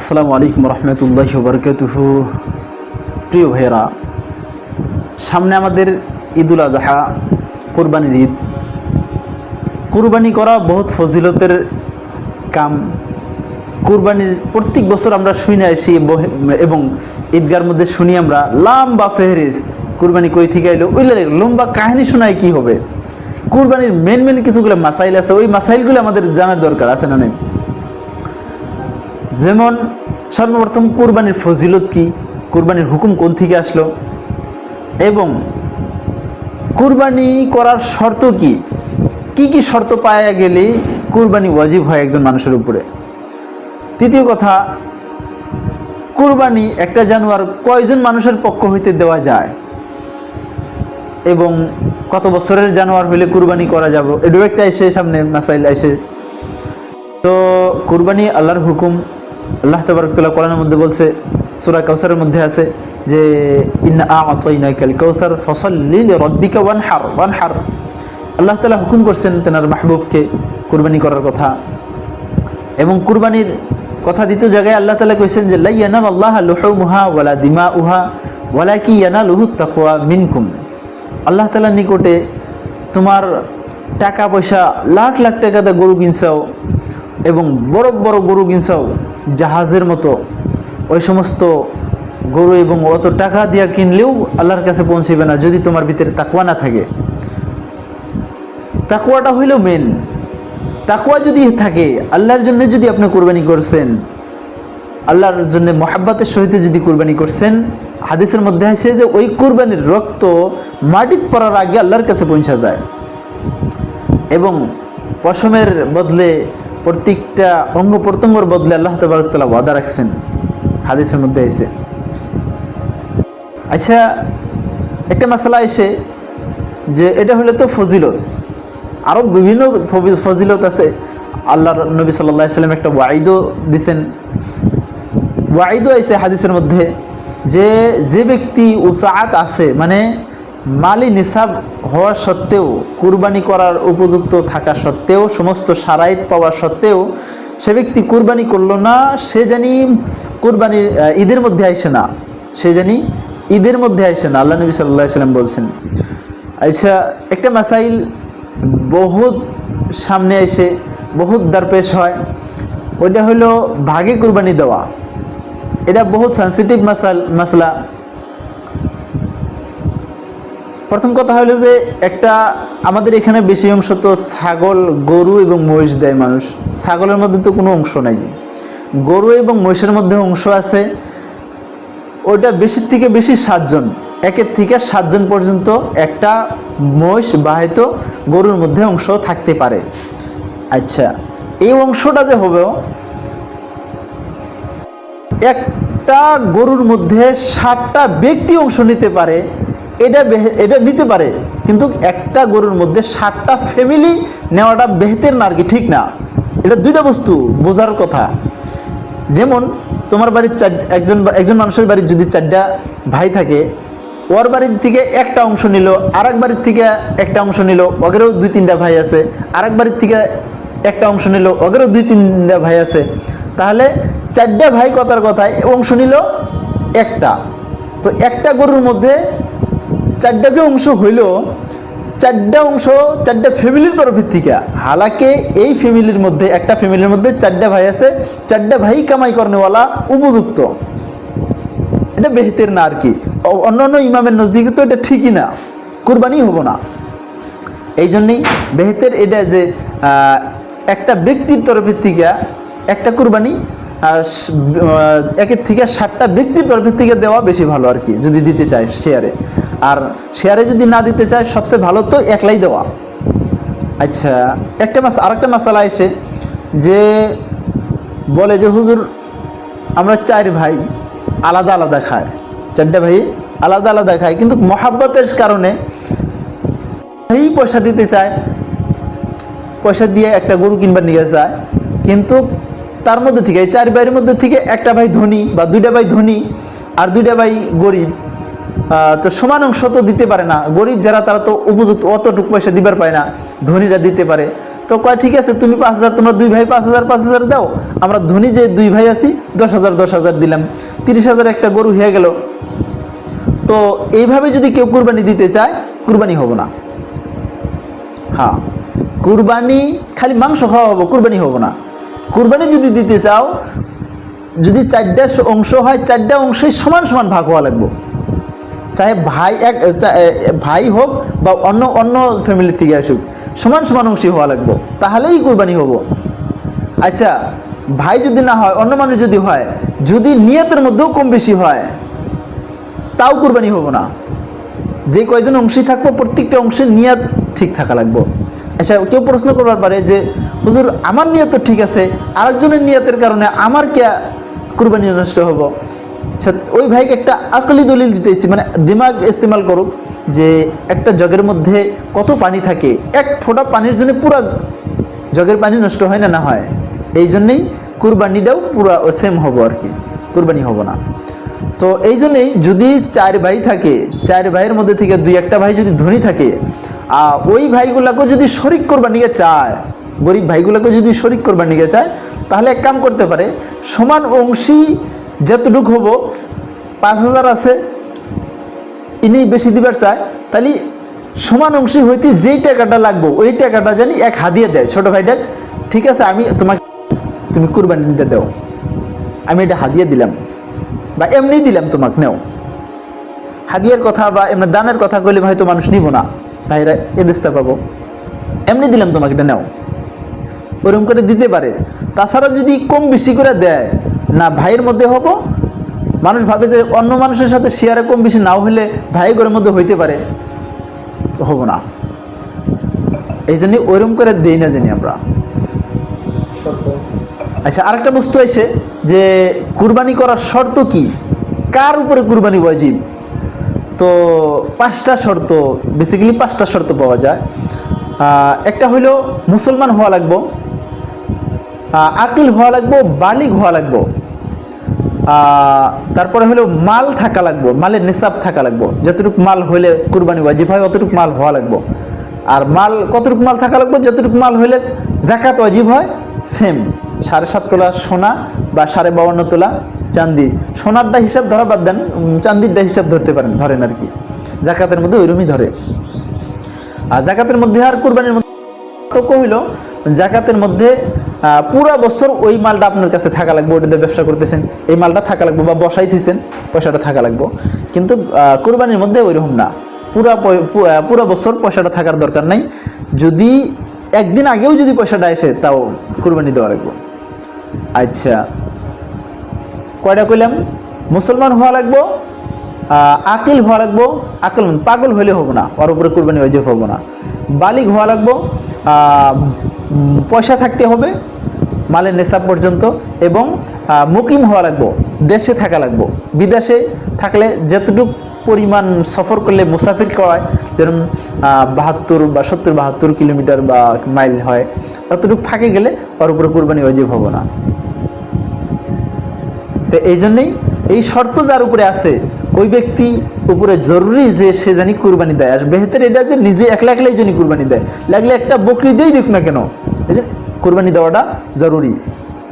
আসসালামু আলাইকুম রহমতুল্লাহ বরকতুহ প্রিয় ভাইয়েরা, সামনে আমাদের ঈদুল আজহা, কোরবানির ঈদ। কুরবানি করা বহুত ফজিলতের কাম। কুরবানির প্রত্যেক বছর আমরা শুনে আসি এবং ঈদগার মধ্যে শুনি আমরা, লাম্বা ফেহরিস্ত, কুরবানি কই থেকে আইলো? ওই লম্বা কাহিনী শোনায় কি হবে? কুরবানির মেন মেন কিছুগুলো মাসাইল আছে, ওই মাসাইলগুলো আমাদের জানার দরকার, আছে না নেই? যেমন সর্বপ্রথম কুরবানির ফজিলত কি? কুরবানির হুকুম কোন থেকে আসলো? এবং কুরবানি করার শর্ত কি? কি কি শর্ত পাওয়া গেলে কুরবানি ওয়াজিব হয় একজন মানুষের উপরে? তৃতীয় কথা, কুরবানি একটা জানোয়ার কয়জন মানুষের পক্ষ হইতে দেওয়া যায়? এবং কত বছরের জানোয়ার হইলে কুরবানি করা যাব? এটাও একটা এসে সামনে মাসাইল এসে তো কুরবানি আল্লাহর হুকুম আল্লাহ তবরকতুল্লাহ কোরআনের মধ্যে বলছে, সুরা কৌসারের মধ্যে আছে যে, ইন্না আতাইনাকাল কাউসার ফসল্লি রব্বিকা ওয়ানহার ওয়ানহার। আল্লাহ তাআলা হুকুম করছেন তেনার মাহবুবকে কুরবানি করার কথা। এবং কুরবানির কথা দ্বিতীয় জায়গায় আল্লাহ তাআলা কইছেন যে লাই ইয়ানাল আল্লাহ লুহুমুহা ওয়ালা দিমাউহা ওয়ালা কি ইয়ানালুহু তাকওয়া মিনকুম। আল্লাহ তাআলার নিকটে তোমার টাকা পয়সা লাখ লাখ টাকাতে গরু কিনছাও এবং বড় বড় গরু কিনছাও জাহাজের মতো। ওই সমস্ত গরু এবং অত টাকা দিয়া কিনলেও আল্লাহর কাছে পৌঁছিবে না যদি তোমার ভিতরে তাকওয়া না থাকে। তাকুয়াটা হইল মেন তাকুয়া যদি থাকে, আল্লাহর জন্য যদি আপনি কোরবানি করছেন, আল্লাহর জন্য মহাব্বাতের সহিত যদি কোরবানি করছেন, হাদিসের মধ্যে আসে যে ওই কোরবানির রক্ত মাটিত পড়ার আগে আল্লাহর কাছে পৌঁছা যায়। এবং পশমের বদলে প্রত্যেকটা অঙ্গ প্রত্যঙ্গর বদলে আল্লাহ তবরকতলা ওয়াদা রাখছেন। হাদিসের মধ্যে এসে আচ্ছা একটা মশলা এসে যে এটা হলো তো ফজিলত। আরও বিভিন্ন ফজিলত আছে। আল্লাহর নবী সাল্লাহ সাল্লাম একটা ওয়াইদও দিছেন। ওয়াইদও আছে হাদিসের মধ্যে যে যে ব্যক্তি উসাআত আছে মানে মালি নিসাব হওয়া সত্ত্বেও, কুরবানি করার উপযুক্ত থাকা সত্ত্বেও, সমস্ত সারাইত পাওয়া সত্ত্বেও সে ব্যক্তি কুরবানি করল না, সে জানি কুরবানির ঈদের মধ্যে আইসে না। সে জানি ঈদের মধ্যে আইসে না, আল্লাহ নবী সাল্লাহ সাল্লাম বলছেন। আচ্ছা একটা মাসাইল বহুত সামনে এসে, বহুত দরপেশ হয়, ওইটা হলো ভাগে কুরবানি দেওয়া। এটা বহুত সেন্সিটিভ মাসাল মাসলা। প্রথম কথা হলো যে একটা আমাদের এখানে বেশি অংশ তো ছাগল, গরু এবং মহিষ দেয় মানুষ। ছাগলের মধ্যে তো কোনো অংশ নাই। গরু এবং মহিষের মধ্যে অংশ আছে। ওইটা বেশির থেকে বেশি সাতজন। একের থেকে সাতজন পর্যন্ত একটা মহিষ বা হয়তো গরুর মধ্যে অংশ থাকতে পারে। আচ্ছা এই অংশটা যে হবে একটা গরুর মধ্যে ষাটটা ব্যক্তি অংশ নিতে পারে। এটা এটা নিতে পারে। কিন্তু একটা গরুর মধ্যে ষাটটা ফ্যামিলি নেওয়াটা বেহতের না আর কি, ঠিক না। এটা দুইটা বস্তু, বোঝার কথা। যেমন, তোমার বাড়ির চার একজন একজন মানুষের বাড়ির যদি চারটা ভাই থাকে, ওর বাড়ির থেকে একটা অংশ নিল আর এক বাড়ির থেকে একটা অংশ নিল ওগেরও দুই তিনটা ভাই আছে। আর এক বাড়ির থেকে একটা অংশ নিল ওগেরও দুই তিনটা ভাই আছে। তাহলে চারটা ভাই কথার কথায় অংশ নিল একটা। তো একটা গরুর মধ্যে চারটা যে অংশ হইল, চারটা অংশ, চারটা ফ্যামিলির তরফের থেকে, হালাকে এই ফ্যামিলির মধ্যে, একটা ফ্যামিলির মধ্যে চারটা ভাই আছে, চারটা ভাই কামাই করেওয়ালা উপযুক্ত। এটা বেহতের না আর কি। অ- অন্যান্য ইমামের নজদিকে তো এটা ঠিকই না, কুরবানি হব না। এই জন্যই বেহতের এটা যে একটা ব্যক্তির তরফের থেকে একটা কুরবানি একের থেকে ষাটটা ব্যক্তির তরফের থেকে দেওয়া বেশি ভালো আর কি, যদি দিতে চায় শেয়ারে আর শেয়ারে যদি না দিতে চায়, সবচেয়ে ভালো তো একলাই দেওয়া। আচ্ছা একটা মাস, আরেকটা মশালা এসে যে বলে যে, হুজুর, আমরা চার ভাই আলাদা আলাদা খায় চারটা ভাই আলাদা আলাদা খায় কিন্তু মহাব্বতের কারণে এই পয়সা দিতে চায়, পয়সা দিয়ে একটা গরু কিনবার নিয়ে যায়, কিন্তু তার মধ্যে থেকে, চার ভাইয়ের মধ্যে থেকে একটা ভাই ধনী বা দুইটা ভাই ধনী আর দুইটা ভাই গরিব। তো সমান অংশ তো দিতে পারে না। গরিব যারা, তারা তো উপযুক্ত অতটুকু পয়সা দিবার পায় না। ধনীরা দিতে পারে। তো কয়, ঠিক আছে, তুমি পাঁচ হাজার, তোমরা দুই ভাই পাঁচ হাজার পাঁচ হাজার দাও। আমরা ধনী যে দুই ভাই আছি, দশ হাজার দশ হাজার দিলাম। তিরিশ হাজার একটা গরু হয়ে গেল। তো এইভাবে যদি কেউ কুরবানি দিতে চায়, কুরবানি হব না। হ্যাঁ কুরবানি খালি মাংস খাওয়া হব, কুরবানি হব না। কুরবানি যদি দিতে চাও, যদি চারটা অংশ হয়, চারটা অংশই সমান সমান ভাগ হওয়া লাগবে। চাহে ভাই এক ভাই হোক বা অন্য অন্য ফ্যামিলি থেকে আসুক, সমান সমান অংশী হওয়া লাগবে, তাহলেই কুরবানি হব। আচ্ছা ভাই যদি না হয়, অন্য মানুষ যদি হয়, যদি নিয়তের মধ্যেও কম বেশি হয়, তাও কুরবানি হব না। যে কয়জন অংশী থাকব, প্রত্যেকটা অংশের নিয়াত ঠিক থাকা লাগবে। আচ্ছা কেউ প্রশ্ন করবার পারে যে, হুজুর, আমার নিয়ত ঠিক আছে, আরেকজনের নিয়তের কারণে আমার কে কুরবানি নষ্ট হব? ওই ভাইকে একটা আকলি দলিল দিতেছি মানে দিমাগ ইস্তেমাল করুক যে একটা জগের মধ্যে কত পানি থাকে এক ফোঁটা পানির জন্য পুরো জগের পানি নষ্ট হয় না না হয়। এই জন্যেই কুরবানিটাও পুরো সেম হব আর কি কুরবানি হব না। তো এই জন্যেই যদি চার ভাই থাকে চার ভাইয়ের মধ্যে থেকে দুই একটা ভাই যদি ধনী থাকে আহ, ওই ভাইগুলাকে যদি শরিক করবার নিয়ে চায় গরিব ভাইগুলোকে যদি শরিক করবার নিয়ে চায় তাহলে এক কাম করতে পারে সমান অংশী যতটুক হব, পাঁচ হাজার আছে ইনি বেশি দিবার চায়, তাহলে সমান অংশী হইতে যেই টাকাটা লাগবে, ওই টাকাটা জানি এক হাদিয়ে দেয়। ছোট ভাইটা ঠিক আছে, আমি তোমাকে, তুমি কুরবানিটা দাও। আমি এটা হাদিয়ে দিলাম, বা এমনি দিলাম তোমাকে, নেও। হাদিয়ার কথা বা এমনি দানের কথা কইলে হয়তো মানুষ নিব না। ভাইরা এ এদেশটা পাবো। এমনি দিলাম তোমাকে, এটা নেও। ওরকম করে দিতে পারে। তাছাড়া যদি কম বেশি করে দেয় না ভাইয়ের মধ্যে হব? মানুষ ভাবে যে অন্য মানুষের সাথে শেয়ারে কম বেশি নাও হলে ভাই ঘরের মধ্যে হইতে পারে। হব না। এই জন্যই ওইরকম করে দেই না জানি আমরা। আচ্ছা আরেকটা বস্তু আছে যে কুরবানি করার শর্ত কি? কার উপরে কুরবানি ওয়াজিব? তো পাঁচটা শর্ত বেসিক্যালি পাঁচটা শর্ত পাওয়া যায়। একটা হইল মুসলমান হওয়া লাগবো। আকিল হওয়া লাগবো, বালিগ হওয়া লাগবো। তারপরে হলো মাল থাকা লাগবো, মালের নিসাব থাকা লাগবো। যতটুকু মাল হইলে কুরবানি ওয়াজিব হয় অতটুকু মাল হওয়া লাগবো। আর মাল, কতটুকু মাল থাকা লাগবো, যতটুকু মাল হইলে জাকাত ওয়াজিব হয় সেম সাড়ে সাত তোলা সোনা বা সাড়ে বাউন্ন তোলা চান্দি। সোনারটা হিসাব ধরা বাদ দেন চান্দিরটা হিসাব ধরতে পারেন, ধরেন আর কি। জাকাতের মধ্যে ওইরকমই ধরে। আর জাকাতের মধ্যে আর কুরবানির মধ্যে হইল জাকাতের মধ্যে পুরা বছর ওই মালটা আপনার কাছে থাকা লাগবে, ওটাতে ব্যবসা করতেছেন। এই মালটা থাকা লাগবে বা বসাই থুইছেন, পয়সাটা থাকা লাগবে। কিন্তু কুরবানির মধ্যে ওইরকম না। পুরা পুরা বছর পয়সাটা থাকার দরকার নাই। যদি একদিন আগেও যদি পয়সাটা আসে, তাও কোরবানি দেওয়া লাগবে। আচ্ছা। কয়টা কইলাম? মুসলমান হওয়া লাগবো আকিল হওয়া লাগবো। আকিল মানে পাগল হইলে হব না, ওর উপরে কুরবানি যে হব না। বালিগ হওয়া লাগবো পয়সা থাকতে হবে, মালের নেশাব পর্যন্ত, এবং মুকিম হওয়া লাগবো, দেশে থাকা লাগবো। বিদেশে থাকলে যতটুক পরিমাণ সফর করলে মুসাফির করায়, যেরকম বাহাত্তর বা সত্তর, বাহাত্তর কিলোমিটার বা মাইল হয়, ততটুকু ফাঁকে গেলে ওর উপরে কোরবানি ওইজব হব না। তো এই জন্যেই এই শর্ত যার উপরে আছে, ওই ব্যক্তি উপরে জরুরি যে সে জানি কুরবানি দেয়। আর বেহতের এটা যে নিজে একলা একলাই জন্য কুরবানি দেয়। লাগলে একটা বকরি দিয়েই দিক না কেন? এই যে কুরবানি দেওয়াটা জরুরি।